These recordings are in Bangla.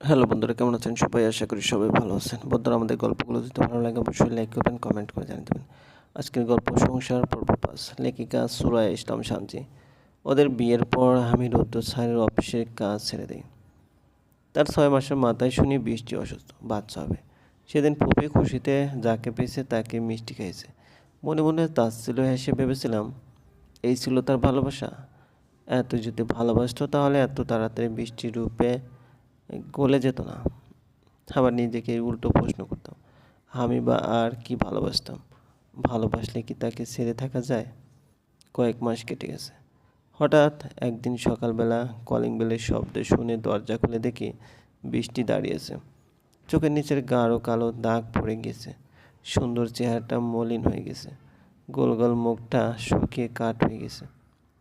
হ্যালো বন্ধুরা, কেমন আছেন? সবাই আশা করি সবাই ভালো আছেন। বন্ধুরা, আমাদের গল্পগুলো যদি ভালো লাগে, অবশ্যই লাইক করবেন কমেন্ট করে জানিয়ে দেবেন। আজকের গল্প সংসার পর্ব লেখিকা সুরায় ইসলাম শান্তি ওদের বিয়ের পর আমি রুদ্র স্যারের অফিসের কাজ ছেড়ে দিই। তার ছয় মাসের মাথায় শুনি বৃষ্টি অসুস্থ, বাচ্চা হবে। সেদিন ফুপি খুশিতে যাকে পেয়েছে তাকে মিষ্টি খাইছে মনে মনে তাচ্ছিল হেসে ভেবেছিলাম, এই ছিল তার ভালোবাসা। এত যদি ভালোবাসত তাহলে এত তাড়াতাড়ি বৃষ্টির রূপে গলে যেত না। আবার নিজেকে উল্টো প্রশ্ন করতাম, আমি বা আর কি ভালোবাসতাম? ভালোবাসলে কি তাকে ছেড়ে থাকা যায়? কয়েক মাস কেটে গেছে। হঠাৎ একদিন সকালবেলা কলিং বেলের শব্দ শুনে দরজা খুলে দেখি বৃষ্টি দাঁড়িয়েছে। চোখের নিচের গাঢ় কালো দাগ পড়ে গেছে। সুন্দর চেহারাটা মলিন হয়ে গেছে। গোল গোল মুখটা শুকিয়ে কাঠ হয়ে গেছে।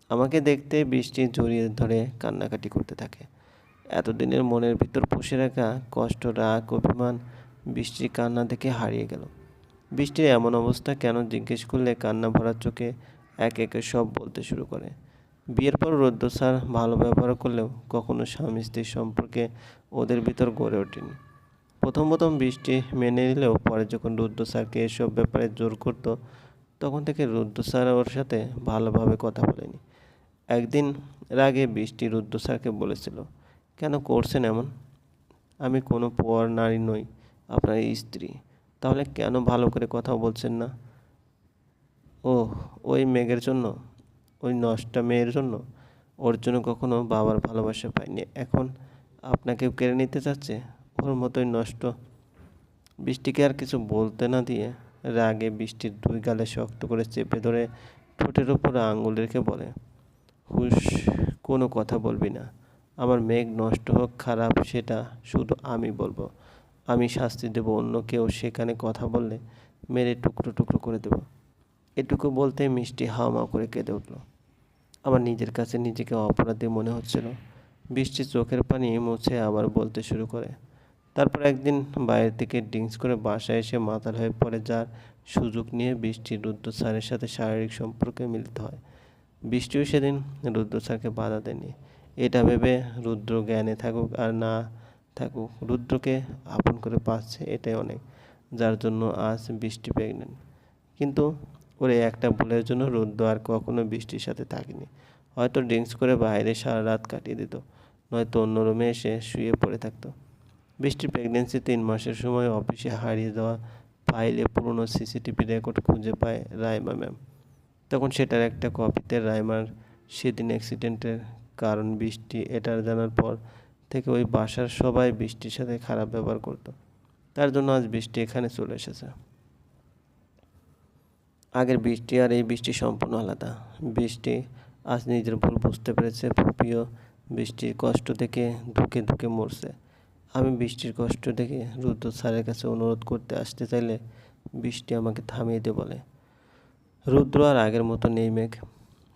আমাকে দেখতে বৃষ্টি জড়িয়ে ধরে কান্নাকাটি করতে থাকে। এতদিনের মনের ভিতর পুষে রাখা কষ্ট, রাগ, অভিমান বৃষ্টির কান্না দেখে হারিয়ে গেল। বৃষ্টির এমন অবস্থা কেন জিজ্ঞেস করলে কান্না ভরা চোখে এক একে সব বলতে শুরু করে। বিয়ের পর রৌদ্র স্যার ভালো ব্যবহার করলেও কখনো স্বামী স্ত্রীর সম্পর্কে ওদের ভিতর গড়ে ওঠেনি। প্রথম প্রথম বৃষ্টি মেনে নিলেও পরে যখন রুদ্র স্যারকে এসব ব্যাপারে জোর করতো, তখন থেকে রুদ্র স্যার ওর সাথে ভালোভাবে কথা বলেনি। একদিন রাগে বৃষ্টি রুদ্র স্যারকে বলেছিল কেন করছেন এমন? আমি কোনো পর নারী নই, আপনার স্ত্রী। তাহলে কেন ভালো করে কথা বলছেন না? ও ওই মেঘের জন্য? ওই নষ্টা মেয়ের জন্য? ওর জন্য কখনো বাবার ভালোবাসা পাইনি। এখন আপনাকেও কেড়ে নিতে চাচ্ছে? ওর মতোই নষ্ট। বৃষ্টিকে আর কিছু বলতে না দিয়ে রাগে বৃষ্টির দুই গালে শক্ত করে চেপে ধরে ঠোঁটের উপরে আঙুল রেখে বলে, হুশ, কোনো কথা বলবি না। আমার মেঘ নষ্ট হোক, খারাপ সেটা শুধু আমি বলব। আমি শাস্তি দেব, অন্য কেউ সেখানে কথা বললে মেরে টুকরো টুকরো করে দেব। এটুকু বলতে মিষ্টি হাওমা করে কেঁদে উঠল। আমার নিজের কাছে নিজেকে অপরাধী মনে হচ্ছিল। বৃষ্টি চোখের পানি মুছে আবার বলতে শুরু করে। তারপর একদিন বাইরে থেকে ড্রিঙ্কস করে বাসায় এসে মাতাল হয়ে পড়ে, যার সুযোগ নিয়ে বৃষ্টি রুদ্র স্যারের সাথে শারীরিক সম্পর্কে মিলিত হয়। বৃষ্টিও সেদিন রুদ্র স্যারকে বাধা দেয়নি। এটা ভেবে রুদ্র জ্ঞানে থাকুক আর না থাকুক, রুদ্রকে আপন করে পাচ্ছে এটাই অনেক, যার জন্য আজ বৃষ্টি প্রেগনেন্ট কিন্তু ওর একটা ভুলের জন্য রুদ্র আর কখনো বৃষ্টির সাথে থাকেনি। হয়তো ড্রিঙ্কস করে বাইরে সারা রাত কাটিয়ে দিত, নয়তো অন্য রুমে এসে শুয়ে পড়ে থাকতো। বৃষ্টির প্রেগনেন্সি তিন মাসের সময় অফিসে হারিয়ে দেওয়া ফাইলে পুরনো সিসিটিভি রেকর্ড খুঁজে পায় রাইমা ম্যাম। তখন সেটার একটা কপিতে রাইমার সেদিন অ্যাক্সিডেন্টের কারণ বৃষ্টি এটা জানার পর থেকে ওই বাসার সবাই বৃষ্টির সাথে খারাপ ব্যবহার করতো। তার জন্য আজ বৃষ্টি এখানে চলে এসেছে। আগের বৃষ্টি আর এই বৃষ্টি সম্পূর্ণ আলাদা। বৃষ্টি আজ নিজের ভুল বুঝতে পেরেছে। ফুপিও বৃষ্টির কষ্ট থেকে ধুকে ধুকে মরছে। আমি বৃষ্টির কষ্ট দেখে রুদ্র স্যারের কাছে অনুরোধ করতে আসতে চাইলে বৃষ্টি আমাকে থামিয়ে দিয়ে বলে। রুদ্র আর আগের মতো নেই মেঘ।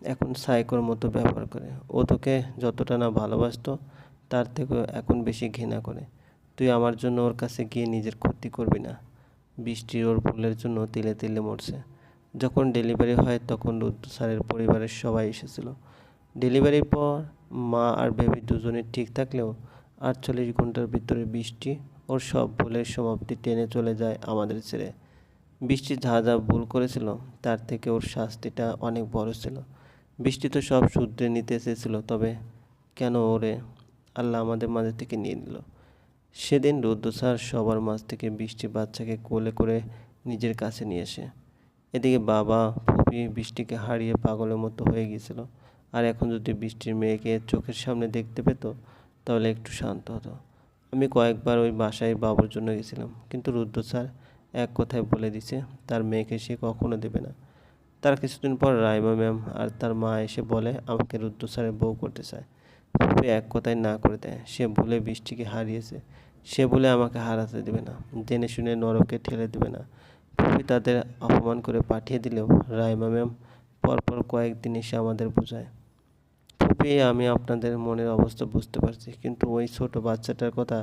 এখন সাইকোর মতো ব্যবহার করে। ও তোকে যতটা না ভালোবাসতো, তার থেকেও এখন বেশি ঘৃণা করে। তুই আমার জন্য ওর কাছে গিয়ে নিজের ক্ষতি করবি না। বৃষ্টির ওর ভুলের জন্য তিলে তিলে মরছে। যখন ডেলিভারি হয় তখন রুদ্র স্যারের পরিবারের সবাই এসেছিল। ডেলিভারির পর মা আর বেবি দুজনে ঠিক থাকলেও আটচল্লিশ ঘণ্টার ভিতরে বৃষ্টি ওর সব ভুলের সমাপ্তি টেনে চলে যায় আমাদের ছেড়ে। বৃষ্টি যা যা ভুল করেছিল, তার থেকে ওর শাস্তিটা অনেক বড় ছিল। বৃষ্টি তো সব শুধরে নিতে এসেছিল তবে কেন ওরে? আল্লাহ আমাদের মাঝে থেকে নিয়ে নিল। সেদিন রুদ্র স্যার সবার মাঝ থেকে বৃষ্টি বাচ্চাকে কোলে করে নিজের কাছে নিয়ে আসে। এদিকে বাবা ফুপি বৃষ্টিকে হারিয়ে পাগলের মতো হয়ে গিয়েছিল। আর এখন যদি বৃষ্টির মেয়েকে চোখের সামনে দেখতে পেত, তাহলে একটু শান্ত হতো। আমি কয়েকবার ওই বাসায় বাবুর জন্য গেছিলাম, কিন্তু রুদ্র স্যার এক কথায় বলে দিছে, তার মেয়েকে সে কখনো দেবে না। তার কিছুদিন পর রাইমা ম্যাম আর তার মা এসে বলে, আমাকে রুদ্র স্যারের বউ করতে চায়। ফুপি এক কথায় না করে দেয়। সে ভুলে বৃষ্টিকে হারিয়েছে। সে বলে, আমাকে হারাতে দেবে না। জেনে শুনে নরকে ঠেলে দেবে না। ফুপি তাদের অপমান করে পাঠিয়ে দিলেও রাইমা ম্যাম পরপর কয়েকদিন এসে আমাদের বোঝায়। ফুপি আমি আপনাদের মনের অবস্থা বুঝতে পারছি, কিন্তু ওই ছোট বাচ্চাটার কথা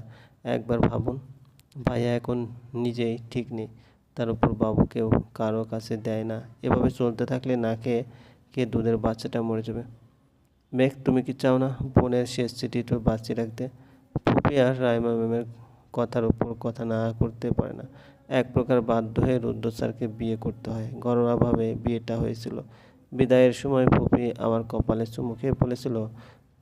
একবার ভাবুন। ভাইয়া এখন নিজেই ঠিক নেই। তার উপর বাবুকেও কারও কাছে দেয় না। এভাবে চলতে থাকলে না খেয়ে কে দুধের বাচ্চাটা মরে যাবে? মেঘ, তুমি কি চাও না বোনের শেষ চিঠিটা বাঁচিয়ে রাখতে? ফুপি আর রাইমা ম্যামের কথার উপর কথা না করতে পারে না। এক প্রকার বাধ্য হয়ে রুদ্র স্যারকে বিয়ে করতে হয়। ঘরোয়াভাবে বিয়েটা হয়েছিল। বিদায়ের সময় ফুপি আমার কপালে চুমু খেয়ে বলেছিল,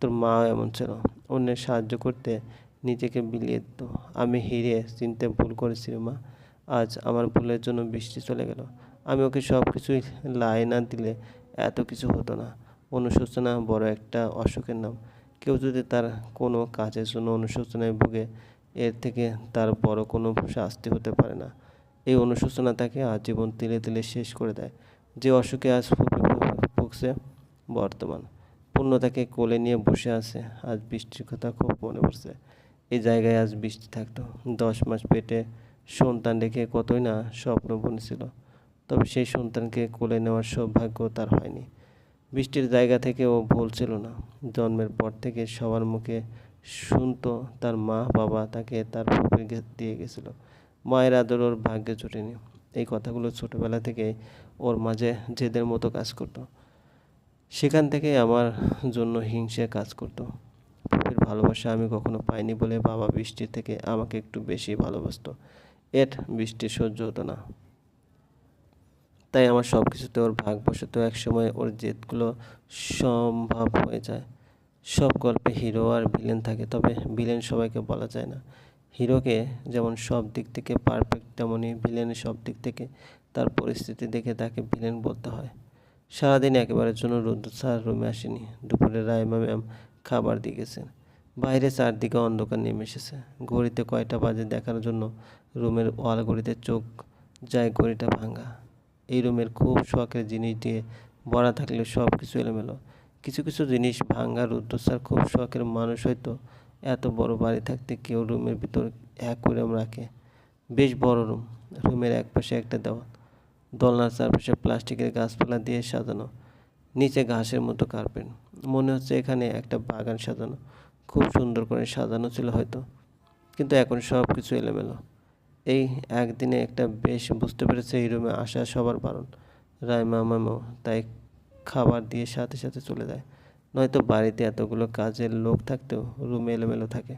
তোর মা এমন ছিল। অন্যের সাহায্য করতে নিজেকে বিলিয়ে দিত। আমি হিরে চিনতে ভুল করেছি মা। আজ আমার ভুলের জন্য বৃষ্টি চলে গেল। আমি ওকে সব কিছুই লাই না দিলে এত কিছু হতো না। অনুশোচনা বড় একটা অসুখের নাম। কেউ যদি তার কোনো কাজের জন্য অনুশোচনায় ভুগে, এর থেকে তার বড় কোনো শাস্তি হতে পারে না। এই অনুশোচনা তাকে আজীবন তিলে তিলে শেষ করে দেয়। যে অসুখে আজ ফুপে ভুগছে বর্তমান। পূর্ণ তাকে কোলে নিয়ে বসে আছে। আজ বৃষ্টির কথা খুব মনে পড়ছে। এই জায়গায় আজ বৃষ্টি থাকতো। দশ মাস পেটে সন্তান রেখে কতই না স্বপ্ন বুনেছিল। তবে সেই সন্তানকে কোলে নেওয়ার সৌভাগ্য তার হয়নি। বৃষ্টির জায়গা থেকে ও ভুল ছিল না। জন্মের পর থেকে সবার মুখে শুনতো তার মা, বাবা তাকে তার ফুপে দিয়ে গেছিল। মায়ের আদর ওর ভাগ্যে জুটেনি। এই কথাগুলো ছোটোবেলা থেকে ওর মাঝে জেদের মতো কাজ করতো। সেখান থেকে আমার জন্য হিংসে কাজ করতো। ফুপির ভালোবাসা আমি কখনো পাইনি বলে বাবা বৃষ্টির থেকে আমাকে একটু বেশি ভালোবাসতো। এর বৃষ্টি সহ্য হতো না। তাই আমার সব কিছুতে ওর ভাগ এক সময় ওর জেদগুলো সম্ভব হয়ে যায়। সব গল্পে হিরো আর ভিলেন থাকে, তবে ভিলেন সবাইকে বলা যায় না। হিরোকে যেমন সব দিক থেকে পারফেক্ট তেমনই ভিলেনের সব দিক থেকে তার পরিস্থিতি দেখে তাকে ভিলেন বলতে হয়। সারাদিন একেবারের জন্য রুদ্র স্যার রুমে আসেনি। দুপুরে রায়মা ম্যাম খাবার দিয়ে গেছেন। বাইরে চারদিকে অন্ধকার নেমে এসেছে। ঘড়িতে কয়টা বাজে দেখার জন্য রুমের ওয়াল ঘড়িতে চোখ যায় ঘড়িটা ভাঙা। এই রুমের খুব শখের জিনিস দিয়ে ভরা থাকলে সব কিছু এলোমেলো। কিছু কিছু জিনিস ভাঙা রুদ্রস্যার খুব শখের মানুষ হয়তো এত বড় বাড়ি থাকতে কেউ রুমের ভিতর এক করে রাখে। বেশ বড় রুম, রুমের এক পাশে একটা দেওয়াল। দোলনার চারপাশে প্লাস্টিকের গাছপালা দিয়ে সাজানো। নিচে ঘাসের মতো কার্পেট মনে হচ্ছে এখানে একটা বাগান সাজানো। খুব সুন্দর করে সাজানো ছিল হয়তো। কিন্তু এখন সব কিছু এলোমেলো। এই একদিনে একটা বেশ বুঝতে পেরেছে এই রুমে আসা সবার বারণ। রায়মা মামাও তাই খাবার দিয়ে সাথে সাথে চলে যায়। নয়তো বাড়িতে এতগুলো কাজের লোক থাকতেও রুমে এলোমেলো থাকে।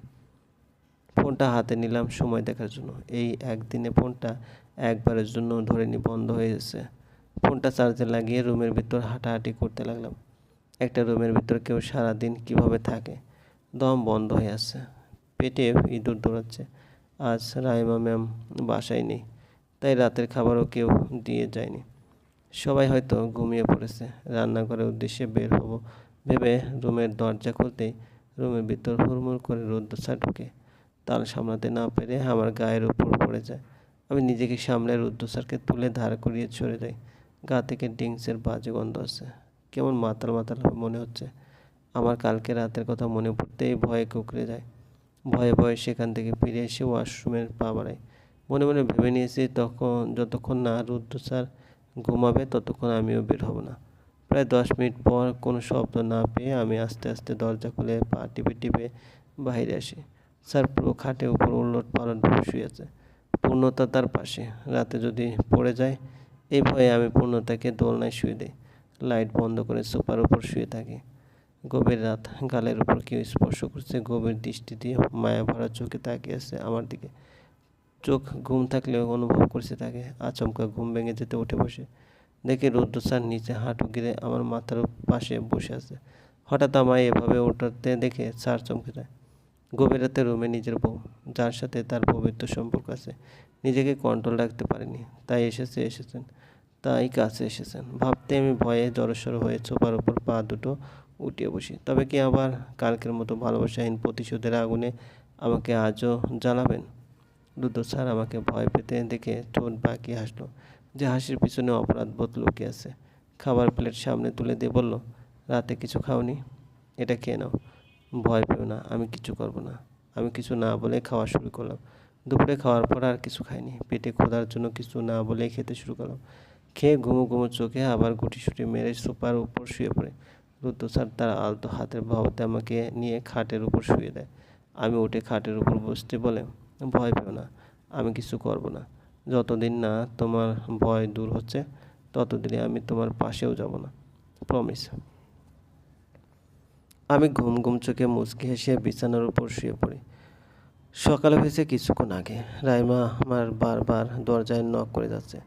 ফোনটা হাতে নিলাম সময় দেখার জন্য। এই একদিনে ফোনটা একবারের জন্য ধরে নি বন্ধ হয়ে গেছে। ফোনটা চার্জে লাগিয়ে রুমের ভিতর হাঁটাহাঁটি করতে লাগলাম। একটা রুমের ভিতর কেউ সারাদিন কীভাবে থাকে? দম বন্ধ হয়ে আছে। পেটে ইঁদুর দৌড়াচ্ছে। আজ রাইমা ম্যাম বাসায় নেই, তাই রাতের খাবারও কেউ দিয়ে যায়নি। সবাই হয়তো ঘুমিয়ে পড়েছে। রান্নাঘরের উদ্দেশ্যে বের হব ভেবে রুমের দরজা খুলতেই রুমের ভিতর হুড়মুড় করে রুদ্রসা ঢুকে। তাল সামলাতে না পেরে আমার গায়ের উপর পড়ে যায়। আমি নিজেকে সামলে রুদ্রসারকে তুলে ধার করিয়ে ছড়ে যাই গা থেকে ডিংসের বাজে গন্ধ আছে কেমন মাতাল মাতাল মনে হচ্ছে। আমার কালকে রাতের কথা মনে পড়তেই ভয়ে কুকড়ে যায়। ভয়ে ভয়ে সেখান থেকে ফিরে এসে ওয়াশরুমের পা বাড়াই মনে মনে ভেবে নিয়েছি, তখন, যতক্ষণ না রুদ্র স্যার ঘুমাবে, ততক্ষণ আমিও বের হব না। প্রায় দশ মিনিট পর কোনো শব্দ না পেয়ে আমি আস্তে আস্তে দরজা খুলে পা টিপে টিপে বাইরে আসি। স্যার পুরো খাটে উপর উলট পালট শুয়ে আছে। পূর্ণতা তার পাশে। রাতে যদি পড়ে যায় এই ভয়ে আমি পূর্ণতাকে দোলনায় শুয়ে দিই। লাইট বন্ধ করে সোফার উপর শুয়ে থাকি। গভীর রাত গালের উপর কেউ স্পর্শ করছে, গভীর দৃষ্টি দিয়ে মায়া ভরা চোখে তাকিয়ে আছে আমার দিকে। চোখ ঘুম থাকলেও অনুভব করছে তাকে, আচমকা ঘুম ভেঙে যেতে উঠে বসে। দেখে রুদ্র স্যার নিচে হাঁটু গিরে আমার মাথার পাশে বসে আছে। হঠাৎ আমায় এভাবে ওঠাতে দেখে স্যার চমকে যায়। গভীর রাতে রুমে নিজের বউ, যার সাথে তার পবিত্র সম্পর্ক আছে। নিজেকে কন্ট্রোল রাখতে পারিনি, তাই এসেছে, এসেছেন, তাই কাছে এসেছেন। ভাবতে আমি ভয়ে জড়সড় হয়ে চোপার ওপর পা দুটো উঠিয়ে বসি। তবে কি আবার কালকের মতো ভালোবাসাহীন প্রতিশোধের আগুনে আমাকে আজও জ্বালাবেন? রুদ্র স্যার আমাকে ভয় পেতে দেখে ঠোঁট বাঁকিয়ে হাসলো, যে হাসির পিছনে অপরাধ বোধ লুকিয়ে আছে। খাবার প্লেট সামনে তুলে দিয়ে বলল, রাতে কিছু খাওনি? এটা খেয়ে নাও। ভয় পেও না, আমি কিছু করব না। আমি কিছু না বলে খাওয়া শুরু করলাম। দুপুরে খাওয়ার পর আর কিছু খাইনি। পেটে খোদার জন্য কিছু না বলে খেতে শুরু করলাম। খেয়ে ঘুমো ঘুমো চোখে আবার গুটি সুটি মেরে সোফার উপর শুয়ে পড়ে। রুদ্র স্যার, তার আলতো হাতের ভাবতে আমাকে নিয়ে খাটের উপর শুয়ে দেয়। আমি উঠে খাটের উপর বসতে বলে, ভয় পেও না, আমি কিছু করব না। যতদিন না তোমার ভয় দূর হচ্ছে ততদিনে আমি তোমার পাশেও যাব না। প্রমিস আমি ঘুম ঘুম চোখে মুচকি হেসে বিছানার উপর শুয়ে পড়ি। সকালে হয়েছে কিছুক্ষণ আগে। রাইমা আমার বারবার দরজায় নক করে যাচ্ছে।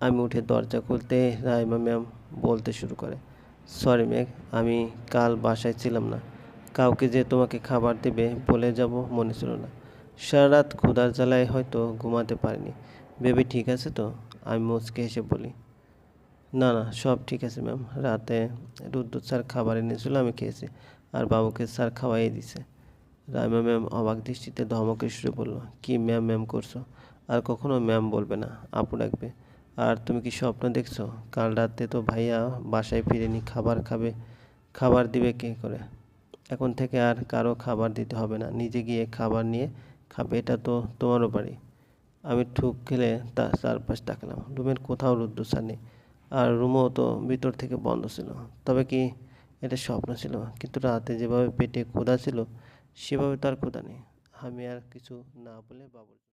আমি উঠে দরজা খুলতে রাইমা ম্যাম বলতে শুরু করে সরি মেঘ, আমি কাল বাসায় ছিলাম না। কাউকে যে তোমাকে খাবার দেবে বলে যাব মনে ছিল না। সারা রাত ক্ষুধার জ্বালায় হয়তো ঘুমাতে পারিনি। বেবি ঠিক আছে তো? আমি মুচকে হেসে বলি, না না, সব ঠিক আছে ম্যাম রাতে রুদ্র স্যার খাবার এনেছিল, আমি খেয়েছি। আর বাবুকে স্যার খাওয়াই দিছে। রাইমা ম্যাম অবাক দৃষ্টিতে ধমকে শুরু বলল, কি ম্যাম ম্যাম করছ? আর কখনো ম্যাম বলবে না, আপু ডাকবে। আর তুমি কি স্বপ্ন দেখছ? কাল রাতে তো ভাইয়া বাসায় ফিরেনি, খাবার খাবে। খাবার দিবে কে করে? এখন থেকে আর কারও খাবার দিতে হবে না। নিজে গিয়ে খাবার নিয়ে খাবে, এটা তো তোমারও বাড়ি। আমি ঠুক খেলে তার চারপাশ তাকালাম। রুমের কোথাও রুদ্র স্যার নেই। আর রুমও তো ভিতর থেকে বন্ধ ছিল। তবে কি এটা স্বপ্ন ছিল? কিন্তু রাতে যেভাবে পেটে ক্ষুধা ছিল, সেভাবে তার ক্ষুধা নেই। আমি আর কিছু না বলে বাবুর